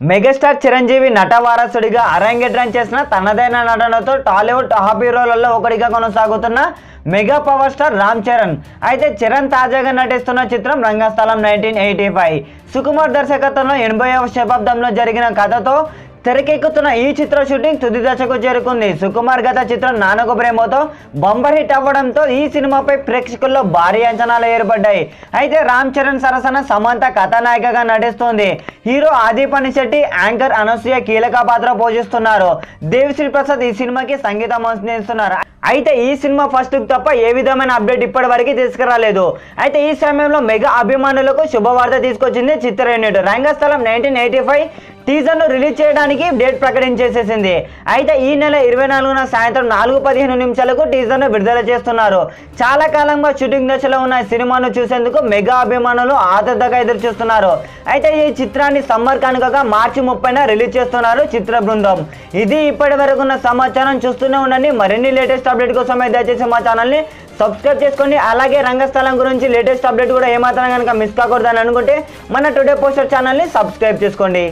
Megastar Chiranjeevi నట వారసుడిగా అరంగేట్రం చేసిన తనదైన నటనతో టాలీవుడ్ టాప్ హీరోలలో ఒకటిగా కొనసాగుతున్న mega power star Ram Charan. అయితే చరణ్ తాజాగా నటిస్తున్న చిత్రం Rangasthalam nineteen eighty five Sukumar దర్శకత్వంలో ఎనభైవ శతాబ్దంలో జరిగిన కథతో తెరకెక్కుతున్న ఈ చిత్ర షూటింగ్ తుది దశకు చేరుకుంది. సుకుమార్ గత చిత్రం నానక ప్రేమతో బంబర్ హిట్ అవ్వడంతో ఈ సినిమాపై ప్రేక్షకుల్లో భారీ అంచనాలు ఏర్పడ్డాయి. అయితే రామ్ చరణ్ సరసన సమంత కథానాయికగా నటిస్తోంది. హీరో ఆది పనిశెట్టి యాంకర్ అనసూయ కీలక పాత్ర పోషిస్తున్నారు. దేవిశ్రీ ప్రసాద్ ఈ సినిమాకి సంగీతం అందిస్తున్నారు. అయితే ఈ సినిమా ఫస్ట్ లుక్ తప్ప ఏ విధమైన అప్డేట్ ఇప్పటి వరకు తీసుకురాలేదు. అయితే ఈ సమయంలో మెగా అభిమానులకు శుభవార్త తీసుకొచ్చింది చిత్ర unit. Rangasthalam nineteen eighty five టీజర్ను release చేయడానికి డేట్ ప్రకటించేసేసింది. అయితే ఈ నెల ఇరవై నాలుగున సాయంత్రం నాలుగు పదిహేను నిమిషాలకు టీజర్ను విడుదల చేస్తున్నారు. చాలా కాలంగా షూటింగ్ దశలో ఉన్న ఈ సినిమాను చూసేందుకు మెగా అభిమానులు ఆతృతగా ఎదురు చూస్తున్నారు అయితే ఈ చిత్రాన్ని సమ్మర్ కనుకగా మార్చి ముప్పైన రిలీజ్ చేస్తున్నారు చిత్ర బృందం. ఇది ఇప్పటి వరకు ఉన్న సమాచారం చూస్తూనే ఉండండి. మరిన్ని లేటెస్ట్ అప్డేట్ కోసం దయచేసి మా ఛానల్ని సబ్స్క్రైబ్ చేసుకోండి. అలాగే రంగస్థలం గురించి లేటెస్ట్ అప్డేట్ కూడా ఏమాత్రం కనుక మిస్ కాకూడదని అనుకుంటే మన టుడే పోస్టర్ ఛానల్ని సబ్స్క్రైబ్ చేసుకోండి.